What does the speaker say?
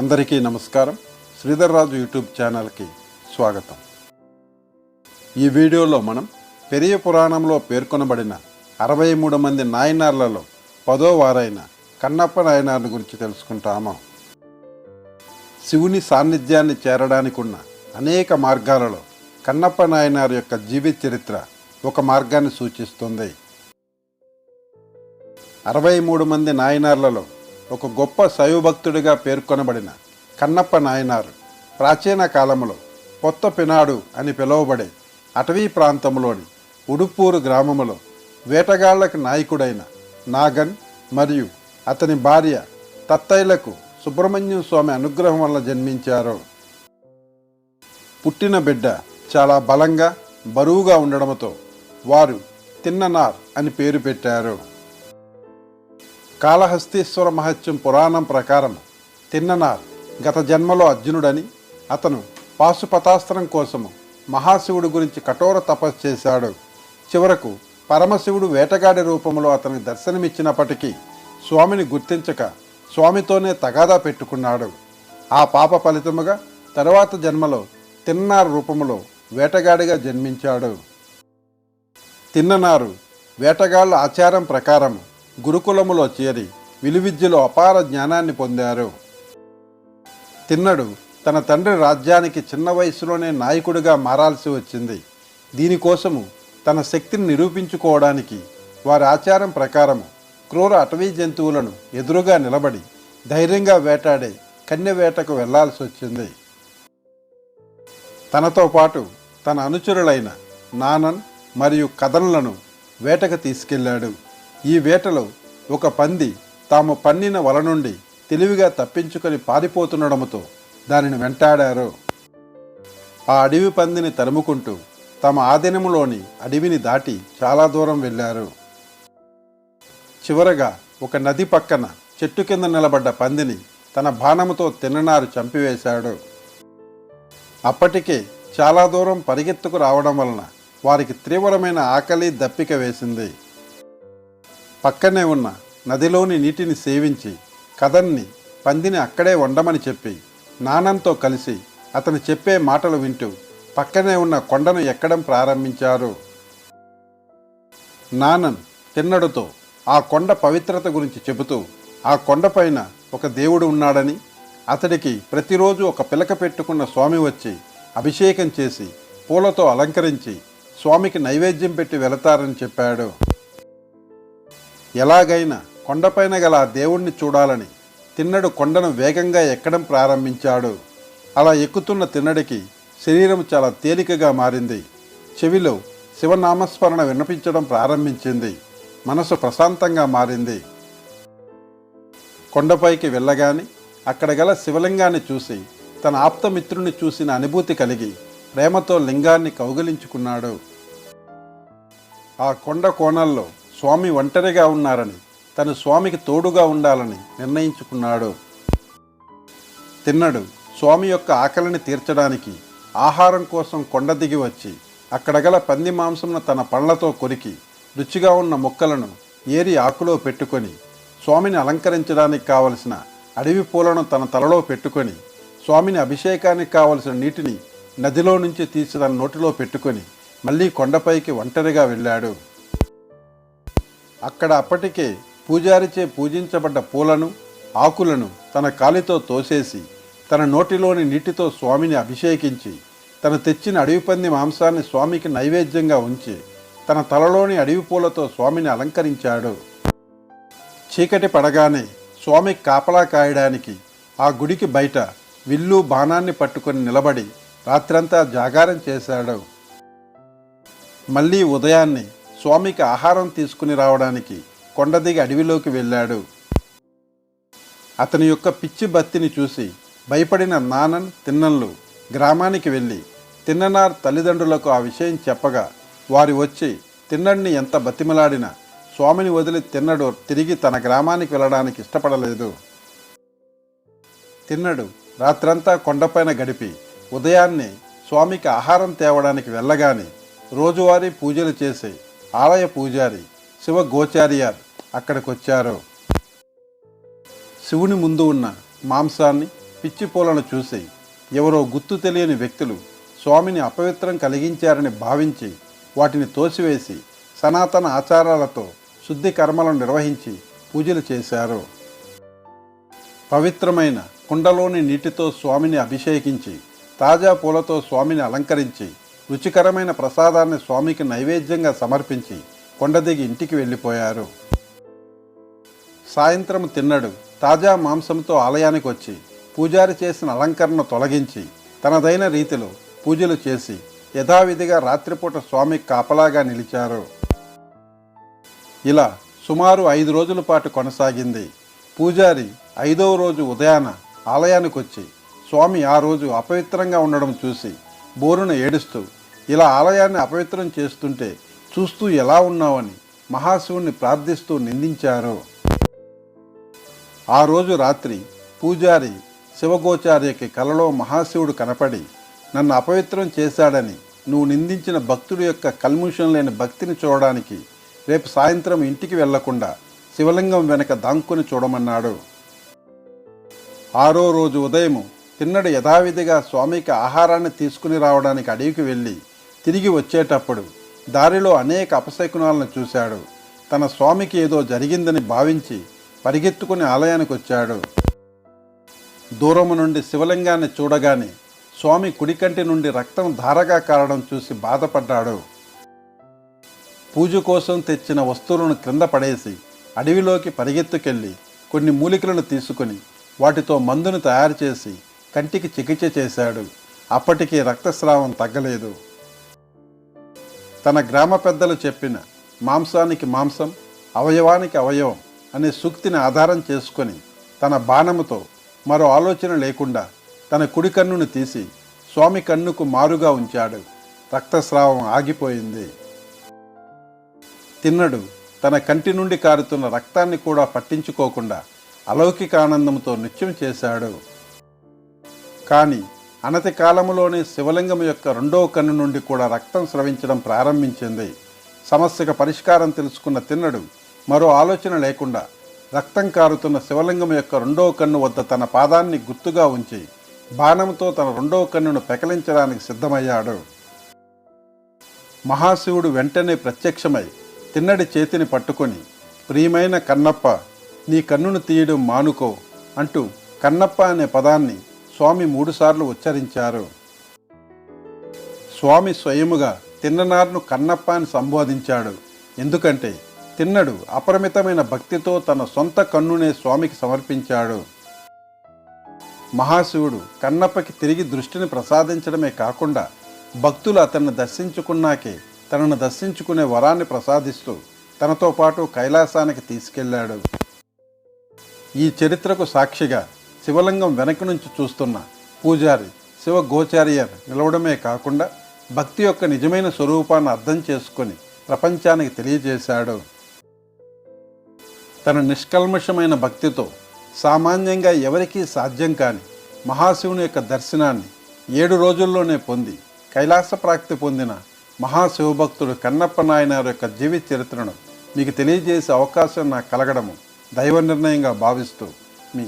అందరికీ నమస్కారం. శ్రీధర్ రాజు యూట్యూబ్ ఛానల్కి స్వాగతం. ఈ వీడియోలో మనం పెరియ పురాణంలో పేర్కొనబడిన అరవై మూడు మంది నాయనార్లలో పదో వారైన కన్నప్ప నాయనార్ని గురించి తెలుసుకుంటాము? శివుని సాన్నిధ్యాన్ని చేరడానికి ఉన్న అనేక మార్గాలలో కన్నప్ప నాయనార్ యొక్క జీవిత చరిత్ర ఒక మార్గాన్ని సూచిస్తుంది. అరవై మూడు మంది నాయనార్లలో ఒక గొప్ప శైవభక్తుడిగా పేర్కొనబడిన కన్నప్ప నాయనారు ప్రాచీన కాలంలో కొత్త పినాడు అని పిలువబడే అటవీ ప్రాంతంలోని ఉడుపూరు గ్రామములో వేటగాళ్ళకు నాయకుడైన నాగన్ మరియు అతని భార్య తత్తైలకు సుబ్రహ్మణ్యం స్వామి అనుగ్రహం వల్ల జన్మించారు. పుట్టిన బిడ్డ చాలా బలంగా బరువుగా ఉండడంతో వారు తిన్ననార్ అని పేరు పెట్టారు. కాళహస్తీశ్వర మహత్యం పురాణం ప్రకారం తిన్ననార్ గత జన్మలో అర్జునుడని అతను పాశుపతాస్త్రం కోసము మహాశివుడి గురించి కఠోర తపస్సు చేశాడు. చివరకు పరమశివుడు వేటగాడి రూపంలో అతనికి దర్శనమిచ్చినప్పటికీ స్వామిని గుర్తించక స్వామితోనే తగాదా పెట్టుకున్నాడు. ఆ పాప ఫలితముగా తరువాత జన్మలో తిన్నార్ రూపంలో వేటగాడిగా జన్మించాడు. తిన్ననారు వేటగాళ్ళ ఆచారం ప్రకారం గురుకులములో చేరి విలువిద్యలో అపార జ్ఞానాన్ని పొందారు. తిన్నడు తన తండ్రి రాజ్యానికి చిన్న వయసులోనే నాయకుడిగా మారాల్సి వచ్చింది. దీనికోసము తన శక్తిని నిరూపించుకోవడానికి వారి ఆచారం ప్రకారము క్రూర అటవీ జంతువులను ఎదురుగా నిలబడి ధైర్యంగా వేటాడే కన్య వేటకు వెళ్ళాల్సి వచ్చింది. తనతో పాటు తన అనుచరులైన నానన్ మరియు కథనలను వేటకు తీసుకెళ్ళాడు. ఈ వేటలో ఒక పంది తాము పన్నిన వల నుండి తెలివిగా తప్పించుకొని పారిపోతుండడంతో దానిని వెంటాడారు. ఆ అడవి పందిని తరుముకుంటూ తమ ఆధీనంలోని అడవిని దాటి చాలా దూరం వెళ్ళారు. చివరగా ఒక నది పక్కన చెట్టు కింద నిలబడ్డ పందిని తన బాణముతో తిన్ననారు చంపివేశాడు. అప్పటికే చాలా దూరం పరిగెత్తుకు రావడం వలన వారికి తీవ్రమైన ఆకలి దప్పిక వేసింది. పక్కనే ఉన్న నదిలోని నీటిని సేవించి కథన్ని పందిని అక్కడే వండమని చెప్పి నానంతో కలిసి అతను చెప్పే మాటలు వింటూ పక్కనే ఉన్న కొండను ఎక్కడం ప్రారంభించారు. నానన్ తిన్నడుతో ఆ కొండ పవిత్రత గురించి చెబుతూ ఆ కొండపైన ఒక దేవుడు ఉన్నాడని అతడికి ప్రతిరోజు ఒక పిలక పెట్టుకున్న స్వామి వచ్చి అభిషేకం చేసి పూలతో అలంకరించి స్వామికి నైవేద్యం పెట్టి వెళతారని చెప్పాడు. ఎలాగైనా కొండపైన గల ఆ దేవుణ్ణి చూడాలని తిన్నడు కొండను వేగంగా ఎక్కడం ప్రారంభించాడు. అలా ఎక్కుతున్న తిన్నడికి శరీరం చాలా తేలికగా మారింది. చెవిలో శివనామస్మరణ వినిపించడం ప్రారంభించింది. మనసు ప్రశాంతంగా మారింది. కొండపైకి వెళ్ళగానే అక్కడ గల శివలింగాన్ని చూసి తన ఆప్తమిత్రుని చూసిన అనుభూతి కలిగి ప్రేమతో లింగాన్ని కౌగిలించుకున్నాడు. ఆ కొండ కోణాల్లో స్వామి ఒంటరిగా ఉన్నారని తను స్వామికి తోడుగా ఉండాలని నిర్ణయించుకున్నాడు. తిన్నడు. స్వామి యొక్క ఆకలిని తీర్చడానికి ఆహారం కోసం కొండ దిగి వచ్చి అక్కడ గల పంది మాంసంను తన పళ్ళతో కొరికి రుచిగా ఉన్న ముక్కలను ఏరి ఆకులో పెట్టుకొని స్వామిని అలంకరించడానికి కావలసిన అడవి పూలను తన తలలో పెట్టుకొని స్వామిని అభిషేకానికి కావలసిన నీటిని నదిలో నుంచి తీసి తన నోటిలో పెట్టుకొని మళ్ళీ కొండపైకి ఒంటరిగా వెళ్ళాడు. అక్కడ అప్పటికే పూజారిచే పూజించబడ్డ పూలను ఆకులను తన కాలితో తోసేసి తన నోటిలోని నీటితో స్వామిని అభిషేకించి తను తెచ్చిన అడవి పంది మాంసాన్ని స్వామికి నైవేద్యంగా ఉంచి తన తలలోని అడవి పూలతో స్వామిని అలంకరించాడు. చీకటి పడగానే స్వామి కాపలా కాయడానికి ఆ గుడికి బయట విల్లు బాణాన్ని పట్టుకొని నిలబడి రాత్రంతా జాగారం చేశాడు. మళ్ళీ ఉదయాన్నే స్వామికి ఆహారం తీసుకుని రావడానికి కొండ దిగి అడవిలోకి వెళ్ళాడు. అతని యొక్క పిచ్చి బత్తిని చూసి భయపడిన నానన్ తిన్నన్లు గ్రామానికి వెళ్ళి తిన్ననార్ తల్లిదండ్రులకు ఆ విషయం చెప్పగా వారి వచ్చి తిన్నడిని ఎంత బతిమలాడినా స్వామిని వదిలి తిన్నడు తిరిగి తన గ్రామానికి వెళ్ళడానికి ఇష్టపడలేదు. తిన్నడు రాత్రంతా కొండపైన గడిపి ఉదయాన్నే స్వామికి ఆహారం తేవడానికి వెళ్ళగానే రోజువారీ పూజలు చేసే ఆలయ పూజారి శివ అక్కడికొచ్చారు. అక్కడికి వచ్చారు శివుని ముందు ఉన్న మాంసాన్ని పిచ్చి పూలను చూసి ఎవరో గుర్తు తెలియని వ్యక్తులు స్వామిని అపవిత్రం కలిగించారని భావించి వాటిని తోసివేసి సనాతన ఆచారాలతో శుద్ధి కర్మలను నిర్వహించి పూజలు చేశారు. పవిత్రమైన కుండలోని నీటితో స్వామిని అభిషేకించి తాజా పూలతో స్వామిని అలంకరించి రుచికరమైన ప్రసాదాన్ని స్వామికి నైవేద్యంగా సమర్పించి కొండ దిగి ఇంటికి వెళ్ళిపోయారు. సాయంత్రం తిన్నడు. తాజా మాంసంతో ఆలయానికి వచ్చి పూజారి చేసిన అలంకరణ తొలగించి తనదైన రీతిలో పూజలు చేసి యథావిధిగా రాత్రిపూట స్వామికి కాపలాగా నిలిచారు. ఇలా సుమారు ఐదు రోజుల పాటు కొనసాగింది. పూజారి ఐదవ రోజు ఉదయాన ఆలయానికి వచ్చి స్వామి ఆ రోజు అపవిత్రంగా ఉండడం చూసి బోరును ఏడుస్తూ ఇలా ఆలయాన్ని అపవిత్రం చేస్తుంటే చూస్తూ ఎలా ఉన్నావని మహాశివుణ్ణి ప్రార్థిస్తూ నిందించారు. ఆ రోజు రాత్రి పూజారి శివగోచార్యకి కలలో మహాశివుడు కనపడి నన్ను అపవిత్రం చేశాడని నువ్వు నిందించిన భక్తుడి యొక్క కల్ముషం లేని భక్తిని చూడడానికి రేపు సాయంత్రం ఇంటికి వెళ్ళకుండా శివలింగం వెనక దాంకుని చూడమన్నాడు. ఆరో రోజు ఉదయము తిన్నడు యథావిధిగా స్వామికి ఆహారాన్ని తీసుకుని రావడానికి అడవికి వెళ్ళి తిరిగి వచ్చేటప్పుడు దారిలో అనేక అపశకునాలను చూశాడు. తన స్వామికి ఏదో జరిగిందని భావించి పరిగెత్తుకుని ఆలయానికి వచ్చాడు. దూరము నుండి శివలింగాన్ని చూడగానే స్వామి కుడికంటి నుండి రక్తం ధారగా కారడం చూసి బాధపడ్డాడు. పూజ కోసం తెచ్చిన వస్తువులను క్రింద పడేసి అడవిలోకి పరిగెత్తుకెళ్ళి కొన్ని మూలికలను తీసుకుని వాటితో మందును తయారు చేసి కంటికి చికిత్స చేశాడు. అప్పటికీ రక్తస్రావం తగ్గలేదు. తన గ్రామ పెద్దలు చెప్పిన మాంసానికి మాంసం అవయవానికి అవయవం అనే సూక్తిని ఆధారం చేసుకొని తన బాణముతో మరో ఆలోచన లేకుండా తన కుడి కన్నును తీసి స్వామి కన్నుకు మారుగా ఉంచాడు. రక్తస్రావం ఆగిపోయింది. తిన్నడు తన కంటి నుండి కారుతున్న రక్తాన్ని కూడా పట్టించుకోకుండా అలౌకిక ఆనందంతో నృత్యం చేశాడు. కానీ అనతి కాలములోనే శివలింగం యొక్క రెండవ కన్ను నుండి కూడా రక్తం స్రవించడం ప్రారంభించింది. సమస్యకు పరిష్కారం తెలుసుకున్న తిన్నడు. మరో ఆలోచన లేకుండా రక్తం కారుతున్న శివలింగం యొక్క రెండవ కన్ను వద్ద తన పాదాన్ని గుర్తుగా ఉంచి బాణంతో తన రెండవ కన్నును పెకలించడానికి సిద్ధమయ్యాడు. మహాశివుడు వెంటనే ప్రత్యక్షమై తిన్నడి చేతిని పట్టుకొని ప్రియమైన కన్నప్ప నీ కన్నును తీయడం మానుకో అంటూ కన్నప్ప అనే పదాన్ని స్వామి మూడుసార్లు ఉచ్చరించారు. స్వామి స్వయముగా తిన్ననార్ను కన్నప్ప అని సంబోధించాడు. ఎందుకంటే తిన్నడు అపరిమితమైన భక్తితో తన సొంత కన్నునే స్వామికి సమర్పించాడు. మహాశివుడు కన్నప్పకి తిరిగి దృష్టిని ప్రసాదించడమే కాకుండా భక్తులు అతన్ని దర్శించుకున్నాకే తనను దర్శించుకునే వరాన్ని ప్రసాదిస్తూ తనతో పాటు కైలాసానికి తీసుకెళ్ళాడు ఈ చరిత్రకు సాక్షిగా శివలింగం వెనక నుంచి చూస్తున్న పూజారి శివ గోచారియర్ నిలవడమే కాకుండా భక్తి యొక్క నిజమైన స్వరూపాన్ని అర్థం చేసుకొని ప్రపంచానికి తెలియజేశాడు. తన నిష్కల్మషమైన భక్తితో సామాన్యంగా ఎవరికీ సాధ్యం కాని మహాశివుని యొక్క దర్శనాన్ని ఏడు రోజుల్లోనే పొంది కైలాస ప్రాప్తి పొందిన మహాశివభక్తుడు కన్నప్ప నాయనారు యొక్క జీవిత చరిత్రను మీకు తెలియజేసే అవకాశం నాకు కలగడము దైవ నిర్ణయంగా భావిస్తూ మీ